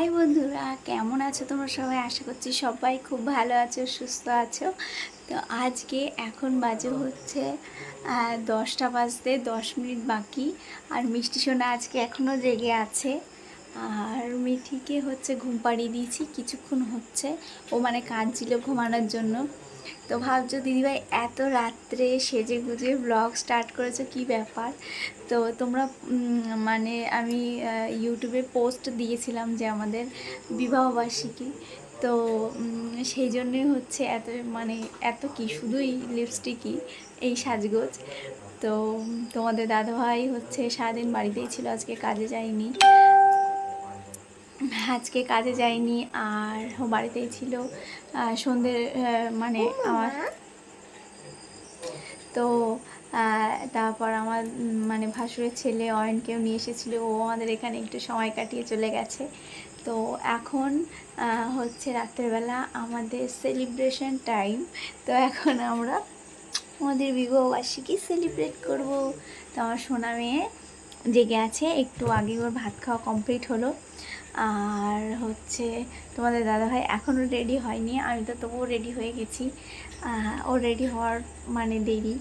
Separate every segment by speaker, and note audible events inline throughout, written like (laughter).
Speaker 1: High বন্ধুরা, কেমন আছো তোমরা সবাই? আশা করছি সবাই খুব ভালো আছো, সুস্থ আছো। তো আজকে এখন বাজে হচ্ছে দশটা বাজতে দশ মিনিট বাকি। আর মিষ্টি সোনা আজকে এখনও জেগে আছে। আর মিঠিকে হচ্ছে ঘুম পাড়িয়ে দিয়েছি, কিছুক্ষণ হচ্ছে। ও মানে কাঁদছিল ঘুমানোর জন্য। তো ভাবছ দিদিভাই, এত রাত্রে সেজে গুজে ব্লগ স্টার্ট করেছ, কি ব্যাপার? তো তোমরা মানে আমি ইউটিউবে পোস্ট দিয়েছিলাম যে আমাদের বিবাহবার্ষিকী তো সেই জন্যই হচ্ছে এত মানে এত কি, শুধুই লিপস্টিকই এই সাজগোজ। তো তোমাদের দাদাভাই হচ্ছে সারাদিন বাড়িতেই ছিল, আজকে কাজে যায়নি। আজকে কাজে যায়নি আর ও বাড়িতেই ছিল। সন্ধ্যে মানে আমার তো তারপর আমার মানে ভাসুরের ছেলে অয়নকেও নিয়ে এসেছিল। ও আমাদের এখানে একটু সময় কাটিয়ে চলে গেছে। তো এখন হচ্ছে রাত্রেবেলা আমাদের সেলিব্রেশন টাইম তো এখন আমরা আমাদের বিবাহবার্ষিকী সেলিব্রেট করব। তো আমার সোনা মেয়ে জেগে আছে। একটু আগে ওর ভাত খাওয়া কমপ্লিট হলো। আর হচ্ছে তোমাদের দাদাভাই এখনও রেডি হয়নি, আমি তো তবুও রেডি হয়ে গেছি। ও রেডি হওয়ার মানে দেরি।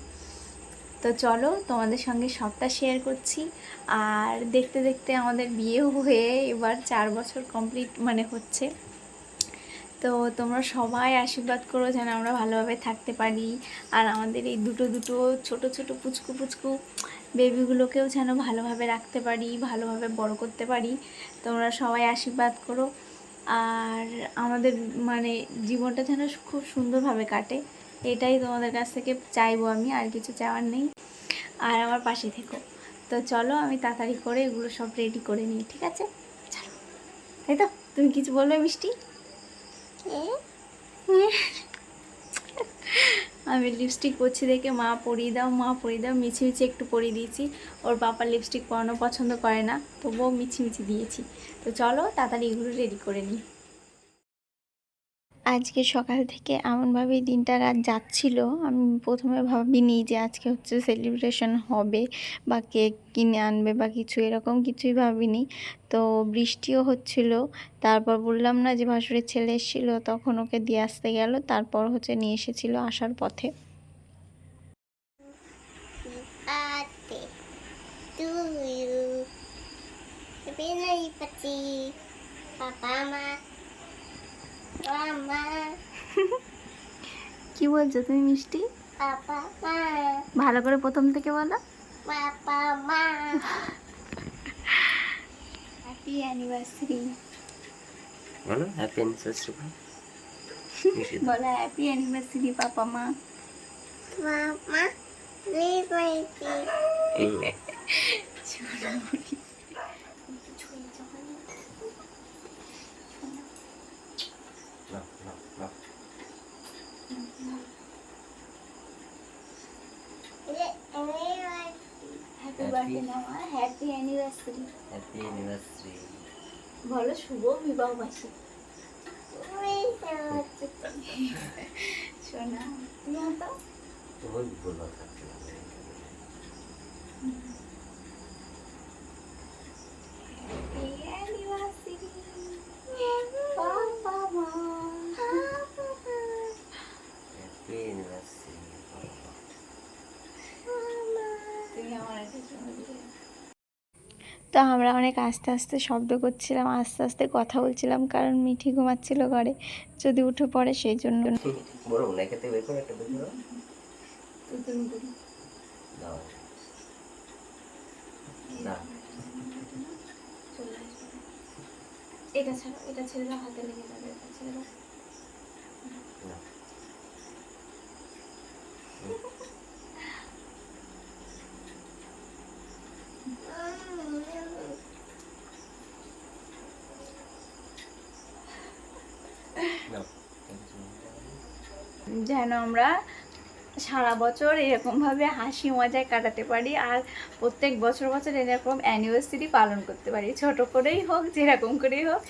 Speaker 1: তো চলো তোমাদের সঙ্গে সবটা শেয়ার করছি। আর দেখতে দেখতে আমাদের বিয়েও হয়ে এবার চার বছর কমপ্লিট মানে হচ্ছে। তো তোমরা সবাই আশীর্বাদ করো যেন আমরা ভালোভাবে থাকতে পারি। আর আমাদের এই দুটো দুটো ছোট ছোট পুচকু পুচকু বেবিগুলোকেও যেন ভালোভাবে রাখতে পারি, ভালোভাবে বড় করতে পারি। তোমরা সবাই আশীর্বাদ করো। আর আমাদের মানে জীবনটা যেন খুব সুন্দরভাবে কাটে। এটাই তোমাদের কাছ থেকে চাইব আমি, আর কিছু চাওয়ার নেই। আর আমার পাশে থেকো। তো চলো আমি তাড়াতাড়ি করে এগুলো সব রেডি করে নিই, ঠিক আছে? চলো। তাই তো? তুমি কিছু বলবে মিষ্টি? আমি লিপস্টিক পরছি দেখে মা পরিয়ে দাও, মা পরিয়ে দাও, মিছি মিছি একটু পরিয়ে দিয়েছি। ওর বাবা লিপস্টিক পরানো পছন্দ করে না, তবুও মিছি মিছি দিয়েছি। তো চলো তাড়াতাড়ি এগুলো রেডি করে নিই। আজকে সকাল থেকে এমনভাবেই দিনটা রাত যাচ্ছিল আমি প্রথমে ভাবিনি যে আজকে হচ্ছে সেলিব্রেশন হবে বা কেক কিনে আনবে বা কিছু এরকম কিছুই ভাবিনি তো বৃষ্টিও হচ্ছিল তারপর বললাম না যে ভাসুরের ছেলে এসেছিল তখন ওকে দিয়ে আসতে গেল তারপর হচ্ছে নিয়ে এসেছিল আসার পথে.
Speaker 2: Papa, Mama, (laughs)
Speaker 1: কি বলছো তুমি মিষ্টি? ভালো করে প্রথম থেকে বলো. হ্যাপি অ্যানিভার্সারি
Speaker 3: বলো হ্যাপি অ্যানিভার্সারি
Speaker 1: বলো হ্যাপি অ্যানিভার্সারি পাপা মা
Speaker 2: my tea.
Speaker 1: Happy anniversary
Speaker 3: happy anniversary
Speaker 1: বলো শুভ বিবাহ বাসী (laughs) শোনা। তুমি
Speaker 3: বলো থাকতে
Speaker 1: হ্যাপি অ্যানিভার্সারি পাপা মা
Speaker 3: হ্যাপি অ্যানিভার্সারি
Speaker 1: তুমি আমার একটা চুমু দিলে। তো আমরা অনেক আস্তে আস্তে শব্দ করছিলাম আস্তে আস্তে কথা বলছিলাম কারণ মিঠি ঘুমাচ্ছিল ঘরে। যদি উঠে পড়ে সেই জন্য। এটা ছাড়া এটা ছেড়ে দাও হাতে লেগে যাবে এটা ছেড়ে দাও।
Speaker 3: দাও
Speaker 1: যেন আমরা সারা বছর এরকমভাবে হাসি মজায় কাটাতে পারি আর প্রত্যেক বছর বছর এরকম অ্যানিভার্সারি পালন করতে পারি। ছোট করেই হোক যেরকম করেই হোক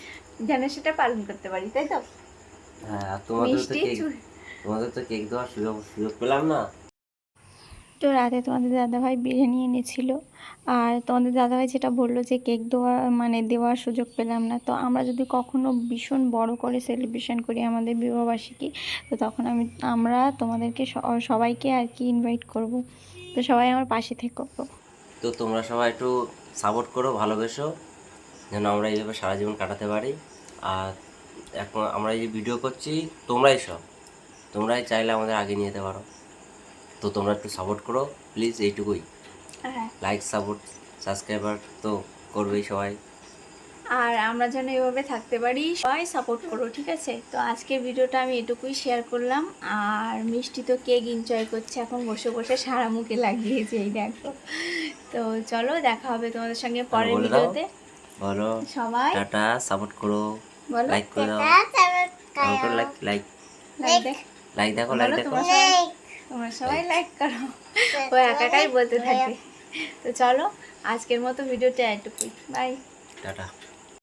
Speaker 1: যেন সেটা পালন করতে পারি তাই তো?
Speaker 3: হ্যাঁ তোমাদের তো কেক দেওয়ার সুযোগ সুযোগ পেলাম না?
Speaker 1: তো রাতে তোমাদের দাদাভাই বিরিয়ানি এনেছিল। আর তোমাদের দাদাভাই যেটা বলল যে কেক দেওয়া মানে দেওয়ার সুযোগ পেলাম না, তো আমরা যদি কখনো ভীষণ বড় করে সেলিব্রেশন করি আমাদের বিবাহবার্ষিকী, তো তখন আমি, আমরা তোমাদেরকে সবাইকে আর কি ইনভাইট করব। তো সবাই আমার পাশে থেকো।
Speaker 3: তো তোমরা সবাই একটু সাপোর্ট করো, ভালোবেসো, যেন আমরা এইভাবে সারা জীবন কাটাতে পারি। আর এখন আমরা এই যে ভিডিও করছি, তোমরাই সব, তোমরাই চাইলে আমাদের আগে নিয়ে যেতে পারো। তো তোমরা একটু সাপোর্ট করো প্লিজ এইটুকুই। লাইক সাপোর্ট সাবস্ক্রাইবার তো করবেই সবাই।
Speaker 1: আর আমরা যেন এভাবে থাকতে পারি সবাই সাপোর্ট করো ঠিক আছে? তো আজকের ভিডিওটা আমি এটুকুই শেয়ার করলাম। আর মিষ্টি তো কেক এনজয় করছে এখন বসে বসে সারা মুখে লাগিয়েছে এই দেখো। তো চলো দেখা হবে তোমাদের সঙ্গে পরের ভিডিওতে।
Speaker 3: বলো
Speaker 1: সবাই।
Speaker 3: টাটা সাপোর্ট করো। লাইক করে। লাইক লাইক
Speaker 1: লাইক দেখ।
Speaker 3: লাইক দেখো লাইক দেখো।
Speaker 1: তোমরা সবাই লাইক করো। ও একাটাই বলতে থাকে। তো চলো আজকের মতো ভিডিওটা এটুকুই। Bye
Speaker 3: tata.